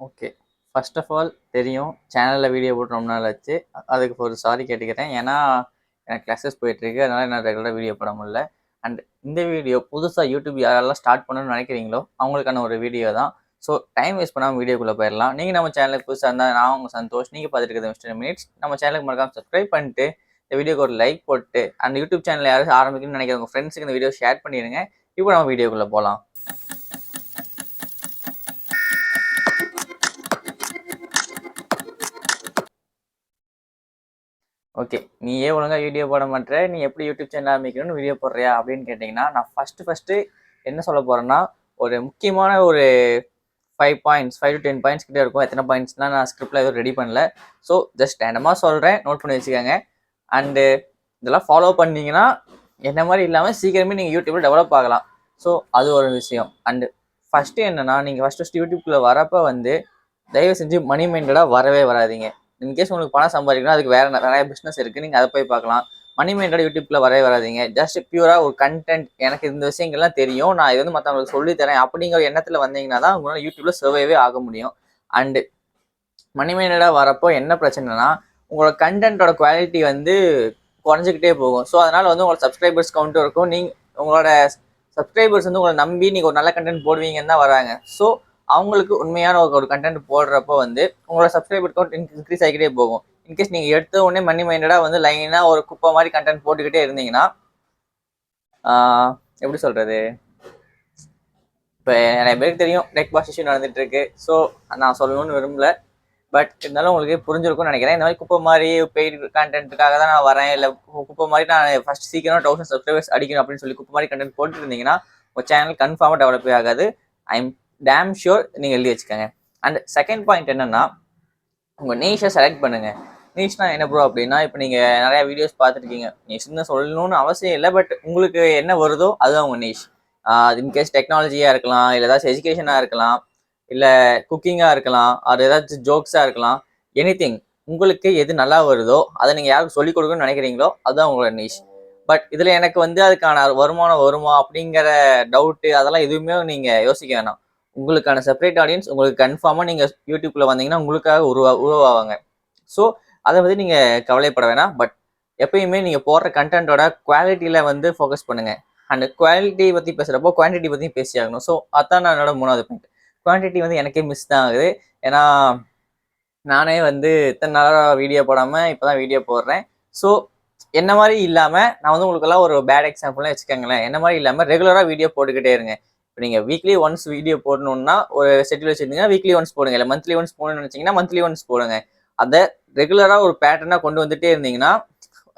Okay first of all தெரியும். சேனலில் video போட்டு ரொம்ப நாள் ஆச்சு. அதுக்கு ஒரு சாரி கேட்டுக்கிறேன். ஏன்னா எனக்கு கிளாஸஸ் போயிட்டுருக்கு. அதனால் நான் ரெகுலராக வீடியோ போட முடியல. அண்ட் இந்த வீடியோ புதுசாக யூடியூப் யாரெல்லாம் ஸ்டார்ட் பண்ணணும்னு நினைக்கிறீங்களோ அவங்களுக்கான ஒரு வீடியோ தான். ஸோ டைம் வேஸ்ட் பண்ணாமல் வீடியோக்குள்ளே போயிடலாம். நீங்கள் நம்ம சேனலுக்கு புதுசாக இருந்தால் நான் உங்கள் சந்தோஷ். நீங்கள் பார்த்துட்டு மிஸ்டர் மினிட்ஸ் நம்ம சேனலுக்கு மறக்காமல் சப்ஸ்கிரைப் பண்ணிட்டு இந்த வீடியோக்கு ஒரு லைக் போட்டு அந்த யூடியூப் சேனல் யாரும் ஆரம்பிக்கணும்னு நினைக்கிற உங்கள் ஃப்ரெண்ட்ஸுக்கு இந்த வீடியோ ஷேர் பண்ணிடுங்க இப்போ நம்ம வீடியோக்குள்ளே போகலாம் ஓகே நீ ஏன் ஒழுங்காக வீடியோ போட மாட்டேற? நீ எப்படி யூடியூப் சேனல் ஆரம்பிக்கணும்னு வீடியோ போடுறியா? அப்படின்னு கேட்டிங்கன்னா நான் ஃபஸ்ட்டு ஃபஸ்ட்டு என்ன சொல்ல போகிறேன்னா ஒரு முக்கியமான ஒரு five points five to ten points கிட்டே இருக்கும். எத்தனை பாயிண்ட்ஸ்லாம் நான் ஸ்கிரிப்டில் எதுவும் ரெடி பண்ணல. ஸோ ஜஸ்ட் ரேண்டமாக சொல்கிறேன் நோட் பண்ணி வச்சுக்கோங்க. அண்டு இதெல்லாம் ஃபாலோ பண்ணீங்கன்னா என்ன மாதிரி இல்லாமல் சீக்கிரமே நீங்கள் யூடியூப்பில் டெவலப் ஆகலாம். ஸோ அது ஒரு விஷயம். அண்டு ஃபஸ்ட்டு என்னென்னா நீங்கள் ஃபஸ்ட் ஃபஸ்ட் யூடியூப்பில் வரப்போ வந்து தயவு செஞ்சு மணி மைண்டடாக வரவே வராதீங்க. இன்கேஸ் உங்களுக்கு பணம் சம்பாதிக்கணும் அதுக்கு வேறு நிறைய பிஸ்னஸ் இருக்குது நீங்கள் அதை போய் பார்க்கலாம். மணி மைண்டட் யூடியூப்ல வரவே வராதிங்க. ஜஸ்ட் பியூரா ஒரு கண்டென்ட் எனக்கு இந்த விஷயங்கள்லாம் தெரியும். நான் இது வந்து மற்றவங்களுக்கு சொல்லி தரேன் அப்படிங்கிற எண்ணத்துல வந்தீங்கன்னா தான் உங்களால் யூடியூப்ல சர்வைவே ஆக முடியும். அண்டு மணி மைண்டடாக வரப்போ என்ன பிரச்சனைனா உங்களோட கண்டென்ட்டோட குவாலிட்டி வந்து குறைஞ்சிக்கிட்டே போகும். ஸோ அதனால வந்து உங்களோட சப்ஸ்கிரைபர்ஸ் கவுண்ட்டும் இருக்கும். நீங்கள் உங்களோட சப்ஸ்கிரைபர்ஸ் வந்து உங்களை நம்பி நீங்கள் ஒரு நல்ல கண்டென்ட் போடுவீங்கன்னு தான் வராங்க. ஸோ அவங்களுக்கு உண்மையான ஒரு கண்டென்ட் போடுறப்போ வந்து உங்களோட சப்ஸ்கிரைபர் கவுண்ட் இன்க்ரீஸ் ஆகிக்கிட்டே போகும். இன்கேஸ் நீங்கள் எடுத்த உடனே மணி மைண்டடாக வந்து லைனாக ஒரு குப்பை மாதிரி கண்டென்ட் போட்டுக்கிட்டே இருந்தீங்கன்னா எப்படி சொல்கிறது இப்போ நிறைய பேருக்கு தெரியும் பாஸ் இஷ்யூ நடந்துட்டு ஸோ நான் சொல்லணும்னு விரும்பல. பட் இருந்தாலும் உங்களுக்கு புரிஞ்சிருக்கும்னு நினைக்கிறேன். இந்த மாதிரி குப்பை மாதிரி பெய்டு கண்டென்ட்டுக்காக தான் நான் வரேன். இல்லை குப்பை மாதிரி நான் ஃபஸ்ட் சீக்கிரம் தௌசண்ட் சப்ஸ்கிரைபர்ஸ் அடிக்கணும் அப்படின்னு சொல்லி குப்பை மாதிரி கண்டென்ட் போட்டுருந்தீங்கன்னா உங்கள் சேனல் கன்ஃபார்மாக டெவலப் ஆகாது. ஐ எம் டேம் ஷோர் நீங்கள் எழுதி வச்சுக்கோங்க. அண்ட் செகண்ட் பாயிண்ட் என்னன்னா உங்கள் நீஷை செலக்ட் பண்ணுங்கள் நீஷ்னா என்ன ப்ரோ அப்படின்னா இப்போ நீங்கள் நிறையா வீடியோஸ் பார்த்துருக்கீங்க. நீஷ்னு சொல்லணும்னு அவசியம் இல்லை பட் உங்களுக்கு என்ன வருதோ அதுதான் உங்கள் நீஷ் இன்கேஸ் டெக்னாலஜியாக இருக்கலாம் இல்லை ஏதாச்சும் எஜுகேஷனாக இருக்கலாம் இல்லை குக்கிங்காக இருக்கலாம் அது ஏதாச்சும் ஜோக்ஸாக இருக்கலாம் எனி உங்களுக்கு எது நல்லா வருதோ அதை நீங்கள் யாருக்கு சொல்லிக் கொடுக்கணும்னு நினைக்கிறீங்களோ அதுதான் உங்களோட நீஷ் பட் இதில் எனக்கு வந்து அதுக்கான வருமானம் வருமா அப்படிங்கிற டவுட்டு அதெல்லாம் எதுவுமே நீங்கள் யோசிக்க வேணாம். உங்களுக்கான செப்பரேட் ஆடியன்ஸ் உங்களுக்கு கன்ஃபார்மாக நீங்கள் யூடியூப்பில் வந்தீங்கன்னா உங்களுக்காக உருவா உருவாவாங்க. ஸோ அதை பற்றி நீங்கள் கவலைப்பட வேணாம். பட் எப்பயுமே நீங்கள் போடுற கண்டென்ட்டோட குவாலிட்டியில் வந்து ஃபோக்கஸ் பண்ணுங்கள் அண்ட் குவாலிட்டி பற்றி பேசுகிறப்போ குவான்டிட்டி பற்றியும் பேசி ஆகணும். ஸோ அதான் நான் என்னோட மூணாவது பாயிண்ட் குவான்டிட்டி வந்து எனக்கே மிஸ் தான் ஆகுது. ஏன்னா நானே வந்து இத்தனை நாளாக வீடியோ போடாமல் இப்போ தான் வீடியோ போடுறேன். ஸோ என்ன மாதிரி இல்லாமல் நான் வந்து உங்களுக்கெல்லாம் ஒரு பேட் எக்ஸாம்பிள்லாம் வச்சுக்கோங்களேன். என்ன மாதிரி இல்லாமல் ரெகுலராக வீடியோ போட்டுக்கிட்டே இருங்க. இப்போ நீங்கள் வீக்லி ஒன்ஸ் வீடியோ போடணுன்னா ஒரு செட்டில் வச்சுருந்தீங்கன்னா வீக்லி ஒன்ஸ் போடுங்க. இல்லை மந்த்லி ஒன்ஸ் போடணும்னு நினச்சிங்கன்னா மந்த்லி ஒன்ஸ் போடுங்க. அதை ரெகுலராக ஒரு பேட்டர்னாக கொண்டு வந்துட்டே இருந்தீங்கன்னா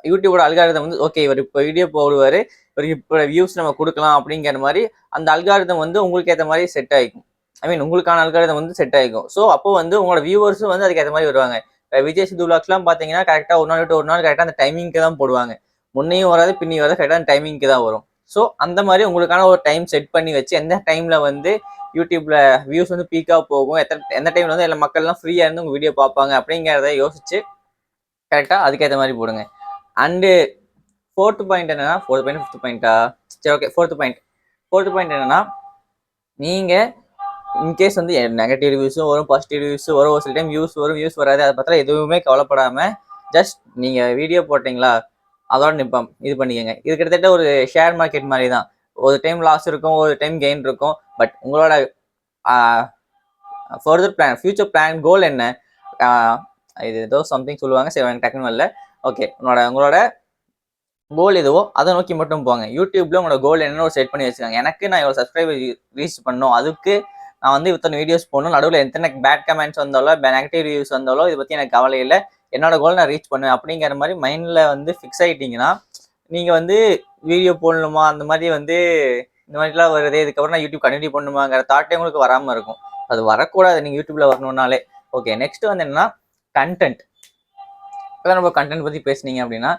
யூடியூபோட அல்காரதம் வந்து ஓகே இவர் இப்போ வீடியோ போடுவார் இவருக்கு இப்போ வியூஸ் நம்ம கொடுக்கலாம் அப்படிங்கிற மாதிரி அந்த அல்காரதம் வந்து உங்களுக்கு ஏற்ற மாதிரி செட் ஆகிக்கும் ஐ மீன் உங்களுக்கான அல்காரதம் வந்து செட் ஆகிக்கும் ஸோ அப்போ வந்து உங்களோட வியூவர்ஸும் வந்து அதுக்கு ஏற்ற மாதிரி வருவாங்க. இப்போ விஜய் சித்து விளாக்ஸ்லாம் பார்த்தீங்கன்னா கரெக்டாக ஒரு நாள் விட்டு ஒரு நாள் கரெக்டாக அந்த டைமிங்க்கு தான் போடுவாங்க. முன்னையும் வராது பின்னையும் வராது கரெக்டாக அந்த டைமிங்க்கு தான் வரும். ஸோ அந்த மாதிரி உங்களுக்கான ஒரு டைம் செட் பண்ணி வச்சு எந்த டைமில் வந்து யூடியூப்ல வியூஸ் வந்து பீக்காக போகும் எத்தனை எந்த டைமில் வந்து எல்லா மக்கள்லாம் ஃப்ரீயாக இருந்து உங்கள் வீடியோ பார்ப்பாங்க அப்படிங்கிறத யோசிச்சு கரெக்டாக அதுக்கேற்ற மாதிரி போடுங்க. அண்டு ஃபோர்த்து பாயிண்ட் என்னன்னா ஃபோர்த் பாயிண்ட் ஃபிஃப்த் பாயிண்ட்டா சரி okay fourth point fourth point என்னன்னா நீங்கள் இன்கேஸ் வந்து நெகட்டிவ் ரிவ்யூஸும் வரும் பாசிட்டிவ் ரிவ்யூஸும் வரும் ஒரு சில டைம் வியூஸ் வரும் வியூஸ் வராது அதை பற்றி எதுவுமே கவலைப்படாமல் ஜஸ்ட் நீங்கள் வீடியோ போட்டிங்களா? அதோட நிற்போம் இது பண்ணிக்கோங்க. இது கிட்டத்தட்ட ஒரு ஷேர் மார்க்கெட் மாதிரி தான் ஒரு டைம் லாஸ் இருக்கும் ஒரு டைம் கெயின் இருக்கும். பட் உங்களோட further plan future plan goal என்ன? இது ஏதோ சம்திங் சொல்லுவாங்க. சரி எனக்கு டக்குன்னு வரல. ஓகே உங்களோட உங்களோட கோல் எதுவோ அதை நோக்கி மட்டும் போங்க. யூடியூப்ல உங்களோட கோல் என்னன்னு ஒரு செட் பண்ணி வச்சுக்காங்க. எனக்கு நான் இவ்வளோ சப்ஸ்கிரைபர் ரீச் பண்ணும் அதுக்கு நான் வந்து இத்தனை வீடியோஸ் போடணும். நடுவில் எத்தனை பேட் கமெண்ட்ஸ் வந்தாலோ நெகட்டிவ் ரிவ்யூஸ் வந்தாலோ இதை பற்றி எனக்கு கவலை இல்லை. என்னோட கோல் நான் ரீச் பண்ணுவேன். அப்படிங்கிற மாதிரி மைண்டில் வந்து ஃபிக்ஸ் ஆகிட்டீங்கன்னா நீங்கள் வந்து வீடியோ போடணுமா? அந்த மாதிரி வந்து இந்த மாதிரிலாம் வருது. இதுக்கப்புறம் நான் யூடியூப் கண்டினியூ பண்ணணுமாங்கிற தாட்டே உங்களுக்கு வராமல் இருக்கும். அது வரக்கூடாது. நீங்கள் யூடியூப்பில் வரணுன்னாலே ஓகே நெக்ஸ்ட் வந்து என்னன்னா கண்டென்ட் இப்போ நம்ம கண்டென்ட் பற்றி பேசுனீங்க அப்படின்னா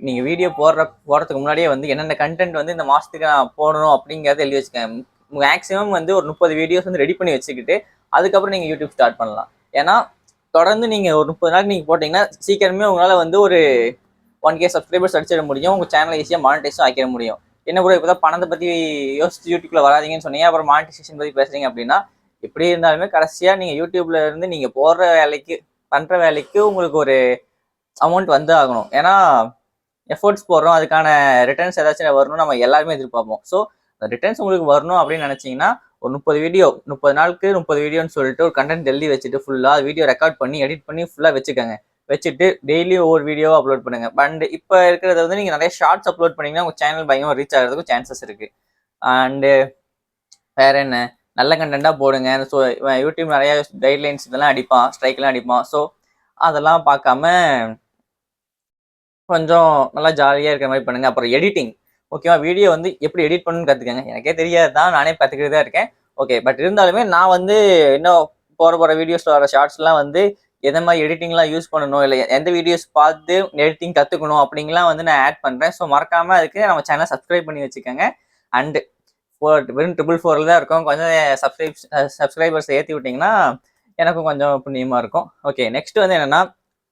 நீங்கள் வீடியோ போடுற போடுறதுக்கு முன்னாடியே வந்து என்னென்ன கண்டென்ட் வந்து இந்த மாதத்துக்கு நான் போடணும் அப்படிங்கிறத எழுதி வச்சுக்கேன் மேக்ஸிமம் வந்து ஒரு முப்பது வீடியோஸ் வந்து ரெடி பண்ணி வச்சுக்கிட்டு அதுக்கப்புறம் நீங்கள் யூடியூப் ஸ்டார்ட் பண்ணலாம். ஏன்னா தொடர்ந்து நீங்கள் ஒரு முப்பது நாள் நீங்கள் போட்டிங்கன்னா சீக்கிரமே உங்களால் வந்து ஒரு ஒன் கே சப்ஸ்கிரைபர்ஸ் அடிச்சிட முடியும். உங்கள் சேனலை ஈஸியாக மானிட்டைஸும் ஆக்கிட முடியும். என்ன கூட இப்போ தான் பணத்தை பற்றி யோசிச்சு யூடியூப்ல வராதீங்கன்னு சொன்னீங்க. அப்புறம் மானிட்டைசேஷன் பற்றி பேசுறீங்க அப்படின்னா எப்படி இருந்தாலுமே கடைசியாக நீங்கள் யூடியூப்ல இருந்து நீங்கள் போடுற வேலைக்கு பண்ணுற வேலைக்கு உங்களுக்கு ஒரு அமௌண்ட் வந்து ஆகணும். ஏன்னா எஃபோர்ட்ஸ் போடுறோம். அதுக்கான ரிட்டர்ன்ஸ் ஏதாச்சும் வரணும் நம்ம எல்லாருமே எதிர்பார்ப்போம். ஸோ ரிட்டர்ன்ஸ் உங்களுக்கு வரணும் அப்படின்னு நினச்சிங்கன்னா ஒரு முப்பது வீடியோ முப்பது நாளுக்கு முப்பது வீடியோன்னு சொல்லிட்டு ஒரு கண்டென்ட் எழுதி வச்சுட்டு ஃபுல்லாக வீடியோ ரெக்கார்ட் பண்ணி எடிட் பண்ணி ஃபுல்லாக வச்சுக்கோங்க. வச்சுட்டு டெய்லி ஒவ்வொரு வீடியோ அப்லோட் பண்ணுங்க. அண்ட் இப்போ இருக்கிறத வந்து நீங்கள் நிறைய ஷார்ட்ஸ் அப்லோட் பண்ணீங்கன்னா உங்கள் சேனல் பயங்கரமாக ரீச் ஆகிறதுக்கும் சான்சஸ் இருக்கு. அண்டு வேற என்ன? நல்ல கண்டென்ட்டாக போடுங்க. ஸோ யூடியூப் நிறையா கைட்லைன்ஸ் இதெல்லாம் அடிப்பான் ஸ்ட்ரைக்லாம் அடிப்பான். ஸோ அதெல்லாம் பார்க்காம கொஞ்சம் நல்லா ஜாலியாக இருக்கிற மாதிரி பண்ணுங்க. அப்புறம் எடிட்டிங் ஓகேவா? வீடியோ வந்து எப்படி எடிட் பண்ணணும்னு கற்றுக்கங்க எனக்கே தெரியாது தான் நானே கற்றுக்கிட்டு தான் இருக்கேன். ஓகே பட் இருந்தாலுமே நான் வந்து இன்னும் போகிற போகிற வீடியோஸில் வர ஷார்ட்ஸ்லாம் வந்து எந்த மாதிரி எடிட்டிங்லாம் யூஸ் பண்ணணும் இல்லை எந்த வீடியோஸ் பார்த்து எடிட்டிங் கற்றுக்கணும் அப்படிங்கலாம் வந்து நான் ஆட் பண்ணுறேன் ஸோ மறக்காமல் அதுக்கு நம்ம சேனலை சப்ஸ்கிரைப் பண்ணி வச்சுக்கோங்க. அண்டு ஃபோர் வெறும் ட்ரிபிள் ஃபோரில் தான் இருக்கும். கொஞ்சம் சப்ஸ்கிரைப் சப்ஸ்கிரைபர்ஸ் ஏற்றி விட்டிங்கன்னா எனக்கும் கொஞ்சம் புண்ணியமாக இருக்கும். ஓகே நெக்ஸ்ட் வந்து என்னென்னா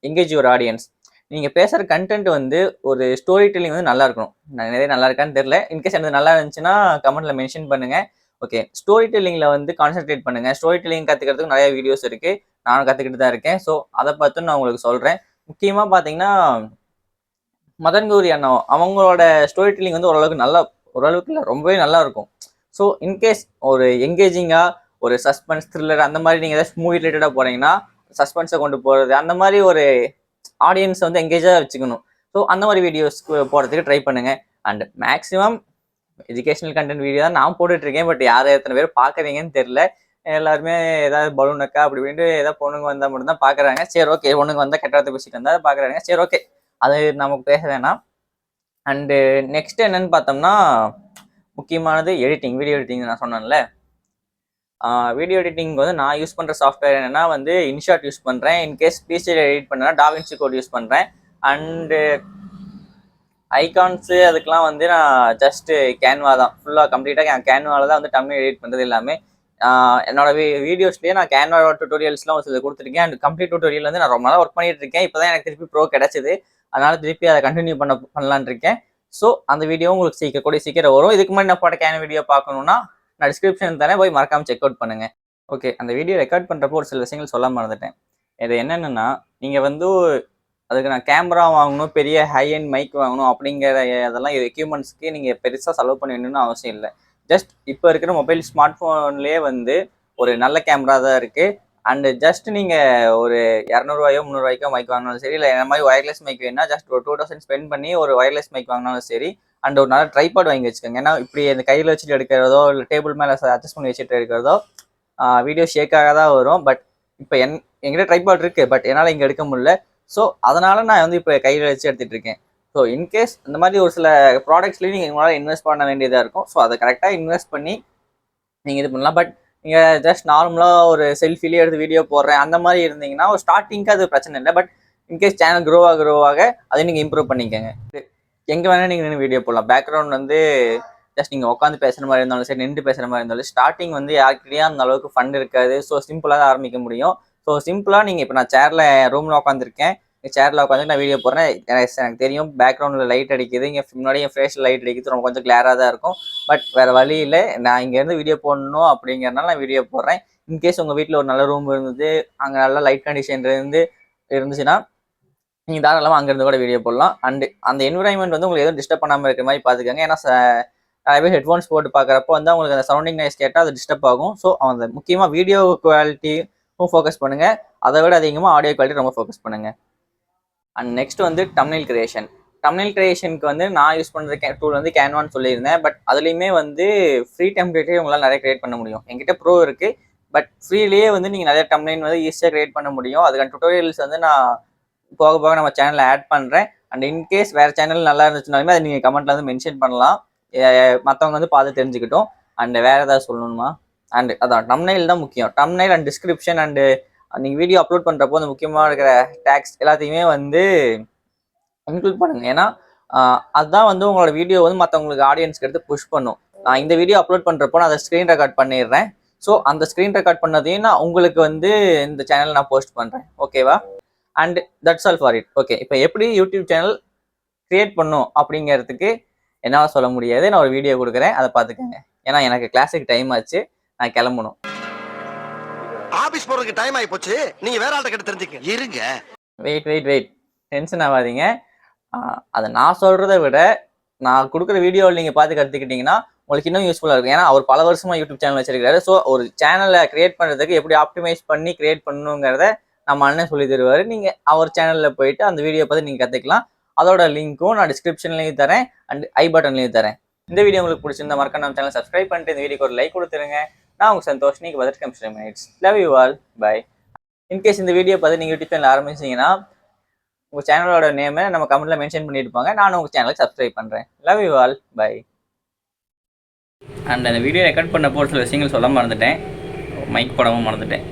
எங்கேஜ் ஒரு ஆடியன்ஸ் நீங்கள் பேசுகிற கண்டென்ட் வந்து ஒரு ஸ்டோரி டெல்லிங் வந்து நல்லா இருக்கணும் நான் நிறைய நல்லா இருக்கான்னு தெரில இன்கேஸ் எனக்கு நல்லா இருந்துச்சுன்னா கமெண்ட்டில் மென்ஷன் பண்ணுங்கள் ஓகே ஸ்டோரி டெல்லிங்கில் வந்து கான்சென்ட்ரேட் பண்ணுங்கள் ஸ்டோரி டெல்லிங் கற்றுக்கிறதுக்கு நிறைய வீடியோஸ் இருக்குது நானும் கற்றுக்கிட்டு தான் இருக்கேன். ஸோ அதை பார்த்து நான் உங்களுக்கு சொல்கிறேன் முக்கியமாக பார்த்தீங்கன்னா மதன் கௌரி அண்ணா அவங்களோட ஸ்டோரி டெல்லிங் வந்து ஓரளவுக்கு நல்லா ஓரளவுக்கு இல்லை ரொம்பவே நல்லா இருக்கும் ஸோ இன்கேஸ் ஒரு எங்கேஜிங்காக ஒரு சஸ்பென்ஸ் த்ரில்லர் அந்த மாதிரி நீங்கள் ஏதாச்சும் மூவி ரிலேட்டடாக போகிறீங்கன்னா சஸ்பென்ஸை கொண்டு போகிறது அந்த மாதிரி ஒரு ஆடியன்ஸை வந்து எங்கேஜாக வச்சுக்கணும். ஸோ அந்த மாதிரி வீடியோஸ் போடுறதுக்கு ட்ரை பண்ணுங்கள் and maximum educational content video தான் நான் போட்டுட்ருக்கேன் பட் யார் எத்தனை பேர் பார்க்குறீங்கன்னு தெரில எல்லாருமே ஏதாவது பலூனக்கா அப்படி இப்படின்ட்டு ஏதாவது பொண்ணுங்க வந்தால் மட்டும்தான் பார்க்குறாங்க. சரி ஓகே பொண்ணுங்க வந்தால் கெட்டாத பேசிட்டு வந்தால் பார்க்குறாங்க. சரி ஓகே அது நமக்கு பேச வேணாம். அண்டு நெக்ஸ்ட் என்னன்னு பார்த்தோம்னா முக்கியமானது எடிட்டிங் வீடியோ எடிட்டிங் நான் சொன்னேன்ல. வீடியோ எடிட்டிங் வந்து நான் யூஸ் பண்ணுற சாஃப்ட்வேர் என்னென்னா வந்து இன்ஷாட் யூஸ் பண்ணுறேன் இன்கேஸ் பிசியில் எடிட் பண்ணேன்னா டாவின்சி கோட் யூஸ் பண்ணுறேன் அண்டு ஐகான்ஸு அதுக்கெலாம் வந்து நான் ஜஸ்ட்டு கேன்வா தான். ஃபுல்லாக கம்ப்ளீட்டாக கேன்வாவில் தான் வந்து தமிழ் எடிட் பண்ணுறது எல்லாமே. என்னோட வீ வீடியோஸ்லேயே நான் கேன்வா டுட்டோரியல்ஸ்லாம் ஒரு சில கொடுத்துருக்கேன். அண்ட் கம்ப்ளீட் டுட்டோரியல் வந்து நான் ரொம்ப நாளாக ஒர்க் பண்ணிட்டு இருக்கேன். இப்போ தான் எனக்கு திருப்பி ப்ரோ கிடச்சிது. அதனால் திருப்பி அதை கண்டினியூ பண்ண பண்ணலான் இருக்கேன். ஸோ அந்த வீடியோ உங்களுக்கு சீக்கிரம் கூட சீக்கிரம் வரும். இதுக்கு முன்னாடி நான் போட்ட கேன் வீடியோ பார்க்கணுன்னா நான் டிஸ்கிரிப்ஷன் தானே போய் மறக்காமல் செக் அவுட் பண்ணுங்க. ஓகே அந்த வீடியோ ரெக்கார்ட் பண்ணுறப்போ ஒரு சில விஷயங்கள் சொல்ல மறந்துட்டேன். இது என்னென்னா நீங்கள் வந்து அதுக்கு நான் கேமரா வாங்கணும் பெரிய ஹை அண்ட் மைக் வாங்கணும் அப்படிங்கிற அதெல்லாம் எக்யூப்மெண்ட்ஸ்க்கு நீங்கள் பெருசாக செலவு பண்ண வேணும்னு அவசியம் இல்லை. ஜஸ்ட் இப்போ இருக்கிற மொபைல் ஸ்மார்ட் ஃபோன்லேயே வந்து ஒரு நல்ல கேமரா தான் இருக்குது அண்டு ஜஸ்ட் நீங்கள் ஒரு இரநூறுவாயோ முந்நூறுவாய்க்கோ மைக் வாங்கினாலும் சரி இல்லை என்ன மாதிரி ஒயர்லெஸ் மைக் வேணுன்னா ஜஸ்ட் ஒரு டூ தௌசண்ட் ஸ்பெண்ட் பண்ணி ஒரு ஒயர்லெஸ் மைக் வாங்கினாலும் சரி அண்ட் ஒரு நல்ல ட்ரைபாட் வாங்கி வச்சுக்கோங்க. ஏன்னா இப்படி இந்த கையில் வச்சுட்டு எடுக்கிறதோ இல்லை டேபிள் மேலே அட்ஜஸ்ட் பண்ணி வச்சுட்டு எடுக்கிறதோ வீடியோ ஷேக்காக தான் வரும். பட் இப்போ என் என்கிட்ட ட்ரைபாட் இருக்குது பட் என்னால் இங்கே எடுக்க முடியல. ஸோ அதனால் நான் வந்து இப்போ கையில் வச்சு எடுத்துகிட்டு இருக்கேன். ஸோ இன்கேஸ் இந்த மாதிரி ஒரு சில ப்ராடக்ட்ஸ்லேயும் நீங்கள் உங்களால் இன்வெஸ்ட் பண்ண வேண்டியதாக இருக்கும். ஸோ அதை கரெக்டாக இன்வெஸ்ட் பண்ணி நீங்கள் இது பண்ணலாம். பட் நீங்கள் ஜஸ்ட் நார்மலாக ஒரு செல்ஃபிலே எடுத்து வீடியோ போடுறேன். அந்த மாதிரி இருந்தீங்கன்னா ஒரு ஸ்டார்டிங்க்கு அது பிரச்சனை இல்லை. But in case channel grow ஆக க்ரோ ஆக அதை நீங்கள் இம்ப்ரூவ் பண்ணிக்கோங்க. எங்கே வேணால் நீங்கள் நின்று வீடியோ போடலாம். பேக்ரவுண்ட் வந்து ஜஸ்ட் நீங்கள் உட்காந்து பேசுகிற மாதிரி இருந்தாலும் சரி நின்று பேசுகிற மாதிரி இருந்தாலும் ஸ்டார்டிங் வந்து யாருக்கிட்டையும் அந்த அளவுக்கு ஃபண்ட் இருக்காது. ஸோ சிம்பிளாக தான் ஆரம்பிக்க முடியும். ஸோ சிம்பிளாக நீங்கள் இப்போ நான் சேரில் ரூமில் உட்காந்துருக்கேன் சேரில் உட்காந்து நான் வீடியோ போடுறேன். எனக்கு தெரியும் பேக்ரவுண்டில் லைட் அடிக்குது. இங்கே முன்னாடி என் ஃப்ரேஷில் லைட் அடிக்குது. ரொம்ப கொஞ்சம் கிளியராக தான் இருக்கும். பட் வேறு வழி இல்லை. நான் இங்கேருந்து வீடியோ போடணும் அப்படிங்கிறனால நான் வீடியோ போடுறேன். இன்கேஸ் உங்கள் வீட்டில் ஒரு நல்ல ரூம் இருந்தது அங்கே நல்ல லைட் கண்டிஷன் இருந்து இருந்துச்சுன்னா நீங்கள் தாராளமாக அங்கேருந்து கூட வீடியோ போடலாம். அண்டு அந்த என்விரான்மெண்ட் வந்து உங்களுக்கு எதுவும் டிஸ்டர்ப் பண்ணாமல் இருக்கிற மாதிரி பார்த்துக்கோங்க. ஏன்னா நிறைய பேர் ஹெட்ஃபோன்ஸ் போட்டு பார்க்குறப்போ வந்து அவங்களுக்கு அந்த சரௌண்டிங் நாய்ஸ் கேட்டால் அது டிஸ்டர்ப் ஆகும். ஸோ அந்த முக்கியமாக வீடியோ குவாலிட்டியும் ஃபோக்கஸ் பண்ணுங்கள் அதை விட அதிகமாக ஆடியோ குவாலிட்டி ரொம்ப ஃபோக்கஸ் பண்ணுங்கள் அண்ட் நெக்ஸ்ட் வந்து டம்னில் கிரியேஷன் டம்னில் கிரியேஷனுக்கு வந்து நான் யூஸ் பண்ணுற டூல் வந்து கேன்வான்னு சொல்லியிருந்தேன். பட் அதுலேயுமே வந்து ஃப்ரீ டெம்ப்ளேட்டே உங்களால் நிறைய கிரியேட் பண்ண முடியும். என்கிட்ட ப்ரோ இருக்குது பட் ஃப்ரீலேயே வந்து நீங்கள் நிறைய டம்ளைன் வந்து ஈஸியாக கிரியேட் பண்ண முடியும். அதுக்கான டுட்டோரியல்ஸ் வந்து நான் போக போக நம்ம சேனலில் ஆட் பண்ணுறேன் அண்ட் இன்கேஸ் வேறு சேனல் நல்லா இருந்துச்சுனாலுமே அதை நீங்கள் கமெண்ட்டில் வந்து மென்ஷன் பண்ணலாம். மற்றவங்க வந்து பார்த்து தெரிஞ்சுக்கிட்டோம். அண்ட் வேறு ஏதாவது சொல்லணுமா? அண்ட் அதான் டம்னைல் தான் முக்கியம். டம்னைல் அண்ட் டிஸ்கிரிப்ஷன் அண்டு நீங்கள் வீடியோ அப்லோட் பண்ணுறப்போ அந்த முக்கியமாக இருக்கிற டேக்ஸ் எல்லாத்தையுமே வந்து இன்க்ளூட் பண்ணுங்கள் ஏன்னா அதுதான் வந்து உங்களோட வீடியோ வந்து மற்றவங்களுக்கு ஆடியன்ஸ்க்கு எடுத்து புஷ் பண்ணும். நான் இந்த வீடியோ அப்லோட் பண்ணுறப்போ நான் அதை ஸ்க்ரீன் ரெக்கார்ட் பண்ணிடுறேன். ஸோ அந்த ஸ்க்ரீன் ரெக்கார்ட் பண்ணதையும் நான் உங்களுக்கு வந்து இந்த சேனல் நான் போஸ்ட் பண்ணுறேன் ஓகேவா and that's all for it okay இப்போ எப்படி யூடியூப் சேனல் க்ரியேட் பண்ணும் அப்படிங்கிறதுக்கு என்னால் சொல்ல முடியாது. நான் ஒரு வீடியோ கொடுக்குறேன். அதை பார்த்துக்கோங்க. ஏன்னா எனக்கு கிளாஸுக்கு டைம் ஆச்சு. நான் கிளம்பணும். ஆபீஸ் போறதுக்கு டைம் ஆகி போச்சு. நீங்க வேற ஆள்கிட்ட கிட்ட தெரிஞ்சுக்க இருங்க. வெயிட் வெயிட் வெயிட் டென்ஷன் ஆகாதீங்க. அதை நான் சொல்கிறத விட நான் கொடுக்குற வீடியோவில் நீங்கள் பார்த்து கற்றுக்கிட்டிங்கன்னா உங்களுக்கு இன்னும் யூஸ்ஃபுல்லாக இருக்கும். ஏன்னா அவர் பல வருஷமா யூடியூப் சேனல் வச்சிருக்காரு ஸோ ஒரு சேனலை கிரியேட் பண்ணுறதுக்கு எப்படி ஆப்டிமைஸ் பண்ணி கிரியேட் பண்ணணுங்கிறத நம்ம அண்ணன் சொல்லி தருவார். நீங்கள் அவர் சேனலில் போயிட்டு அந்த வீடியோ பார்த்து நீங்கள் கற்றுக்கலாம் அதோட லிங்க்கும் நான் டிஸ்கிரிப்ஷன்லையும் தரேன். அண்ட் ஐ பட்டன்லையும் தரேன். இந்த வீடியோ உங்களுக்கு பிடிச்சிருந்த மறக்க நம்ம சேனல் சப்ஸ்கிரைப் பண்ணிட்டு இந்த வீடியோக்கு ஒரு லைக் கொடுத்துருங்க. நான் உங்கள் சந்தோஷ் நீங்கள் பதில் கம்ஸ்டர் minutes love you all bye in case இந்த வீடியோ பார்த்து நீங்கள் யூடியூப் சேனல் ஆரம்பிச்சீங்கன்னா உங்கள் சேனலோட நேமை நம்ம கமெண்ட்டில் மென்ஷன் பண்ணியிருப்பாங்க. நானும் உங்கள் சேனலுக்கு சப்ஸ்கிரைப் பண்ணுறேன் love you all bye and அந்த வீடியோ ரெக்கார்ட் பண்ண போகிற சில விஷயங்கள் சொல்ல மறந்துட்டேன். மைக் போடவும் மறந்துட்டேன்.